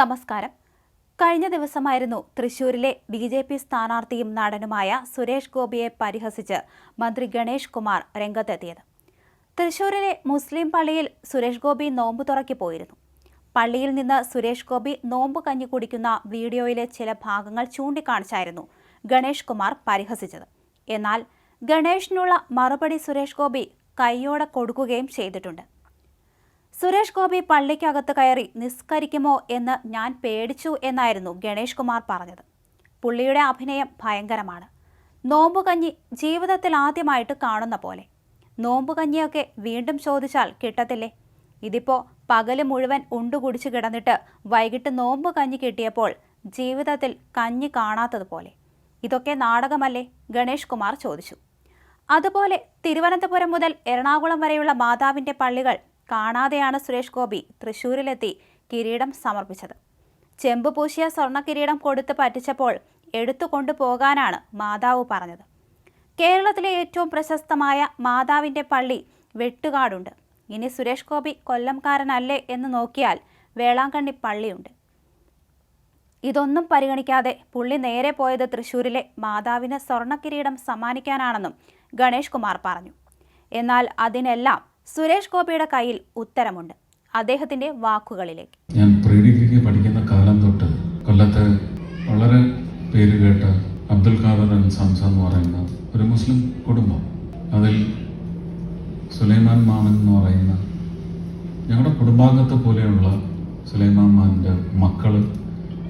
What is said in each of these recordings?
നമസ്കാരം. കഴിഞ്ഞ ദിവസമായിരുന്നു തൃശൂരിലെ ബി ജെ പി സ്ഥാനാർത്ഥിയും നടനുമായ സുരേഷ് ഗോപിയെ പരിഹസിച്ച് മന്ത്രി ഗണേഷ് കുമാർ രംഗത്തെത്തിയത്. തൃശൂരിലെ മുസ്ലിം പള്ളിയിൽ സുരേഷ് ഗോപി നോമ്പ് തുറക്കി പോയിരുന്നു. പള്ളിയിൽ നിന്ന് സുരേഷ് ഗോപി നോമ്പ് കഞ്ഞി കുടിക്കുന്ന വീഡിയോയിലെ ചില ഭാഗങ്ങൾ ചൂണ്ടിക്കാണിച്ചായിരുന്നു ഗണേഷ് കുമാർ പരിഹസിച്ചത്. എന്നാൽ ഗണേഷിനുള്ള മറുപടി സുരേഷ് ഗോപി കൈയോടെ കൊടുക്കുകയും ചെയ്തിട്ടുണ്ട്. സുരേഷ് ഗോപി പള്ളിക്കകത്ത് കയറി നിസ്കരിക്കുമോ എന്ന് ഞാൻ പേടിച്ചു എന്നായിരുന്നു ഗണേഷ് കുമാർ പറഞ്ഞത്. പുള്ളിയുടെ അഭിനയം ഭയങ്കരമാണ്. നോമ്പുകഞ്ഞി ജീവിതത്തിൽ ആദ്യമായിട്ട് കാണുന്ന പോലെ. നോമ്പുകഞ്ഞിയൊക്കെ വീണ്ടും ചോദിച്ചാൽ കിട്ടത്തില്ലേ? ഇതിപ്പോൾ പകൽ മുഴുവൻ ഉണ്ടുകുടിച്ച് കിടന്നിട്ട് വൈകിട്ട് നോമ്പ് കഞ്ഞി കിട്ടിയപ്പോൾ ജീവിതത്തിൽ കഞ്ഞി കാണാത്തതുപോലെ. ഇതൊക്കെ നാടകമല്ലേ? ഗണേഷ് കുമാർ ചോദിച്ചു. അതുപോലെ തിരുവനന്തപുരം മുതൽ എറണാകുളം വരെയുള്ള മാതാവിന്റെ പള്ളികൾ കാണാതെയാണ് സുരേഷ് ഗോപി തൃശൂരിലെത്തി കിരീടം സമർപ്പിച്ചത്. ചെമ്പ് പൂശിയ സ്വർണ കിരീടം കൊടുത്ത് പറ്റിച്ചപ്പോൾ എടുത്തു കൊണ്ടുപോകാനാണ് മാതാവ് പറഞ്ഞത്. കേരളത്തിലെ ഏറ്റവും പ്രശസ്തമായ മാതാവിന്റെ പള്ളി വെട്ടുകാടുണ്ട്. ഇനി സുരേഷ് ഗോപി കൊല്ലംകാരനല്ലേ എന്ന് നോക്കിയാൽ വേളാങ്കണ്ണി പള്ളിയുണ്ട്. ഇതൊന്നും പരിഗണിക്കാതെ പുള്ളി നേരെ പോയത് തൃശൂരിലെ മാതാവിന് സ്വർണക്കിരീടം സമ്മാനിക്കാനാണെന്നും ഗണേഷ് കുമാർ പറഞ്ഞു. എന്നാൽ അതിനെല്ലാം സുരേഷ് ഗോപിയുടെ കയ്യിൽ ഉത്തരമുണ്ട്. അദ്ദേഹത്തിന്റെ വാക്കുകളിലേക്ക്. ഞാൻ പ്രീ പഠിക്കുന്ന കാലം തൊട്ട് കൊല്ലത്ത് വളരെ പേര് കേട്ട അബ്ദുൽ ഖാദർ സംസ എന്ന് പറയുന്ന ഒരു മുസ്ലിം കുടുംബം. അതിൽ സുലൈമാൻ മാമൻ എന്ന് പറയുന്ന ഞങ്ങളുടെ കുടുംബാംഗത്തെ പോലെയുള്ള സുലൈമാൻ മാമന്റെ മക്കൾ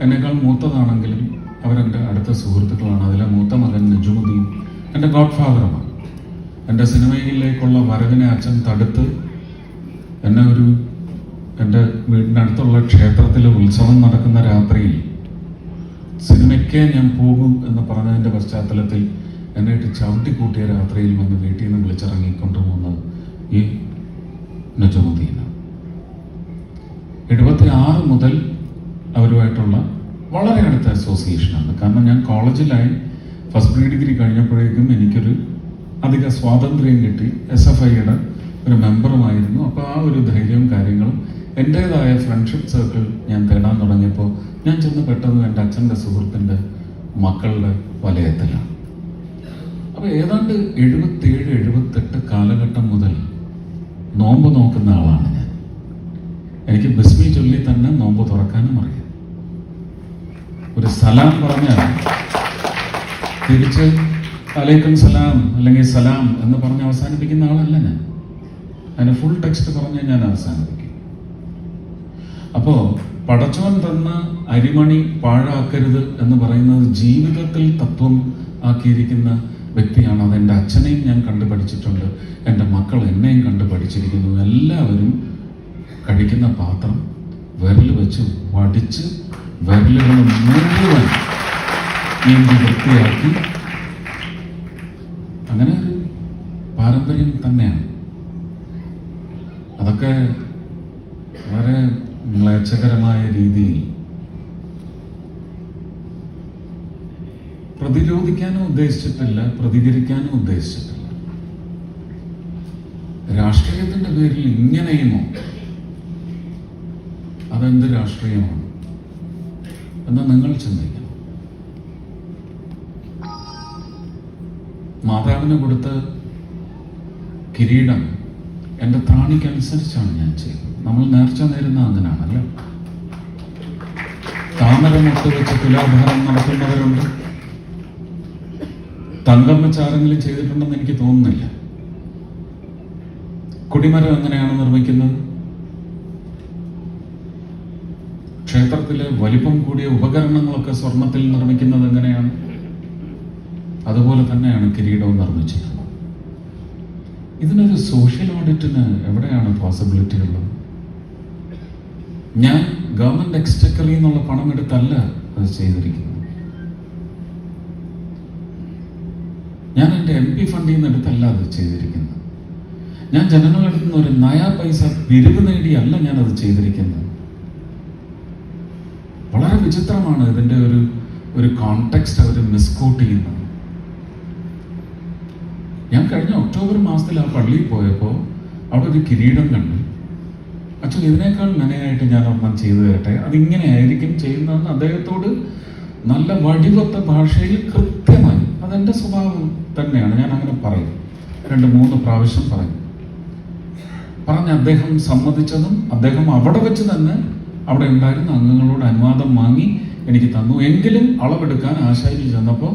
എന്നേക്കാൾ മൂത്തതാണെങ്കിലും അവരെന്റെ അടുത്ത സുഹൃത്തുക്കളാണ്. അതിലെ മൂത്ത മകൻ നജുമുദ്ദീൻ എന്റെ ഗോഡ് ഫാദറുമാണ് എന്റെ സിനിമയിലേക്കുള്ള വരവിനെ അച്ഛൻ തടുത്ത് എന്നെ ഒരു എന്റെ വീടിനടുത്തുള്ള ക്ഷേത്രത്തിൽ ഉത്സവം നടക്കുന്ന രാത്രിയിൽ സിനിമയ്ക്ക് ഞാൻ പോകും എന്ന് പറഞ്ഞതിന്റെ പശ്ചാത്തലത്തിൽ എന്നെ ഇട്ട് ചവിട്ടിക്കൂട്ടിയ രാത്രിയിൽ വന്ന് വീട്ടിൽ നിന്ന് വിളിച്ചിറങ്ങിക്കൊണ്ടുപോകുന്നത് ഈ നജമുദ്ദീന എഴുപത്തി ആറ് മുതൽ അവരുമായിട്ടുള്ള വളരെ അടുത്ത അസോസിയേഷനാണ് കാരണം ഞാൻ കോളേജിലായി ഫസ്റ്റ് പ്രീ ഡിഗ്രി കഴിഞ്ഞപ്പോഴേക്കും എനിക്കൊരു അധിക സ്വാതന്ത്ര്യം കിട്ടി. എസ് എഫ് ഐയുടെ ഒരു മെമ്പറുമായിരുന്നു അപ്പോൾ ആ ഒരു ധൈര്യവും കാര്യങ്ങളും എന്റേതായ ഫ്രണ്ട്ഷിപ്പ് സർക്കിൾ ഞാൻ തേടാൻ തുടങ്ങിയപ്പോൾ ഞാൻ ചെന്ന് പെട്ടെന്ന് എന്റെ അച്ഛന്റെ സുഹൃത്തിന്റെ മക്കളുടെ വലയത്തിലാണ്. അപ്പോൾ ഏതാണ്ട് എഴുപത്തേഴ് എഴുപത്തെട്ട് കാലഘട്ടം മുതൽ നോമ്പ് നോക്കുന്ന ആളാണ് ഞാൻ. എനിക്ക് ബിസ്മി ചൊല്ലി തന്നെ നോമ്പ് തുറക്കാനും അറിയാം. ഒരു സ്ഥലം പറഞ്ഞാൽ തിരിച്ച് അലൈക്കും സലാം അല്ലെങ്കിൽ സലാം എന്ന് പറഞ്ഞ് അവസാനിപ്പിക്കുന്ന ആളല്ല ഞാൻ. അതിന് ഫുൾ ടെക്സ്റ്റ് പറഞ്ഞ് ഞാൻ അവസാനിപ്പിക്കും. അപ്പോ പടച്ചോൻ തന്ന അരിമണി പാഴാക്കരുത് എന്ന് പറയുന്നത് ജീവിതത്തിൽ തത്വം ആക്കിയിരിക്കുന്ന വ്യക്തിയാണ്. അത് എന്റെ അച്ഛനെയും ഞാൻ കണ്ടു പഠിച്ചിട്ടുണ്ട്. എന്റെ മക്കൾ എന്നെയും കണ്ടു പഠിച്ചിരിക്കുന്നു. എല്ലാവരും കഴിക്കുന്ന പാത്രം വിരൽ വെച്ച് വടിച്ച് വിരലുകൾ മുഴുവൻ നീന്തി വൃത്തിയാക്കി അങ്ങനെ ഒരു പാരമ്പര്യം തന്നെയാണ്. അതൊക്കെ വളരെ മ്ലേച്ഛകരമായ രീതിയിൽ പ്രതിരോധിക്കാനും ഉദ്ദേശിച്ചിട്ടില്ല പ്രതികരിക്കാനും ഉദ്ദേശിച്ചിട്ടില്ല. രാഷ്ട്രീയത്തിന്റെ പേരിൽ ഇങ്ങനെയുമോ? അതെന്ത് രാഷ്ട്രീയമാണ്? എന്ന് നിങ്ങൾ ചിന്തിക്കണം. മാതാവിന് കൊടുത്ത കിരീടം എന്റെ ത്രാണിക്കനുസരിച്ചാണ് ഞാൻ ചെയ്തത് നമ്മൾ നേർച്ച നേരുന്ന അങ്ങനാണല്ലോ താമര മുട്ട് വെച്ച് തുലാഭാരം നടത്തുന്നവരുണ്ട്. തങ്കം വെച്ച് ആരെങ്കിലും ചെയ്തിട്ടുണ്ടെന്ന് എനിക്ക് തോന്നുന്നില്ല. കുടിമരം എങ്ങനെയാണ് നിർമ്മിക്കുന്നത്? ക്ഷേത്രത്തിലെ വലിപ്പം കൂടിയ ഉപകരണങ്ങളൊക്കെ സ്വർണത്തിൽ നിർമ്മിക്കുന്നത് എങ്ങനെയാണ്? അതുപോലെ തന്നെയാണ് കിരീടവും നിർമ്മിച്ചിട്ടുള്ളത്. ഇതിനൊരു സോഷ്യൽ ഓഡിറ്റിന് എവിടെയാണ് പോസിബിലിറ്റി ഉള്ളത് ഞാൻ ഗവൺമെന്റ് എക്സ്റ്റക്കറിൽ നിന്നുള്ള പണം എടുത്തല്ല അത് ചെയ്തിരിക്കുന്നത്. ഞാൻ എന്റെ എം പി ഫണ്ടിൽ നിന്ന് എടുത്തല്ല അത് ചെയ്തിരിക്കുന്നത്. ഞാൻ ജനങ്ങളുടെ അടുത്ത് നിന്ന് ഒരു നയാ പൈസ പിരിവ് നേടിയല്ല ഞാൻ അത് ചെയ്തിരിക്കുന്നത്. വളരെ വിചിത്രമാണ് ഇതിന്റെ ഒരു ഒരു കോണ്ടെക്സ്റ്റ് അവർ മിസ്കോട്ട് ചെയ്യുന്നത്. ഞാൻ കഴിഞ്ഞ ഒക്ടോബർ മാസത്തിൽ ആ പള്ളിയിൽ പോയപ്പോൾ അവിടെ ഒരു കിരീടം കണ്ടു. അച്ഛൻ ഇതിനേക്കാൾ മെനയായിട്ട് ഞാൻ ഒരെണ്ണം ചെയ്തു തരട്ടെ? അതിങ്ങനെ ആയിരിക്കും ചെയ്യുന്നതെന്ന് അദ്ദേഹത്തോട് നല്ല വടിവത്ത ഭാഷയിൽ കൃത്യമായി അതെന്റെ സ്വഭാവം തന്നെയാണ് ഞാൻ അങ്ങനെ പറയും രണ്ട് മൂന്ന് പ്രാവശ്യം പറയും പറഞ്ഞ് അദ്ദേഹം സമ്മതിച്ചതും അദ്ദേഹം അവിടെ വെച്ച് തന്നെ അവിടെ ഉണ്ടായിരുന്ന അംഗങ്ങളോട് അനുവാദം വാങ്ങി എനിക്ക് തന്നു. എങ്കിലും അളവെടുക്കാൻ ആശാരി ചെന്നപ്പോൾ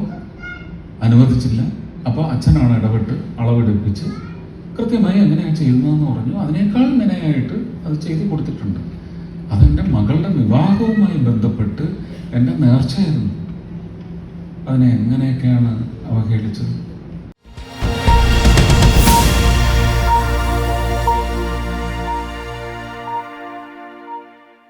അനുവദിച്ചില്ല. അപ്പോൾ അച്ഛനാണ് ഇടപെട്ട് അളവെടുപ്പിച്ച് കൃത്യമായി എങ്ങനെയാണ് ചെയ്യുന്നതെന്ന് പറഞ്ഞു. അതിനേക്കാൾ നിനയായിട്ട് അത് ചെയ്തു കൊടുത്തിട്ടുണ്ട്. അതെന്റെ മകളുടെ വിവാഹവുമായി ബന്ധപ്പെട്ട് എന്റെ നേർച്ചയായിരുന്നു. അതിനെ എങ്ങനെയൊക്കെയാണ് അവഹേളിച്ചത്?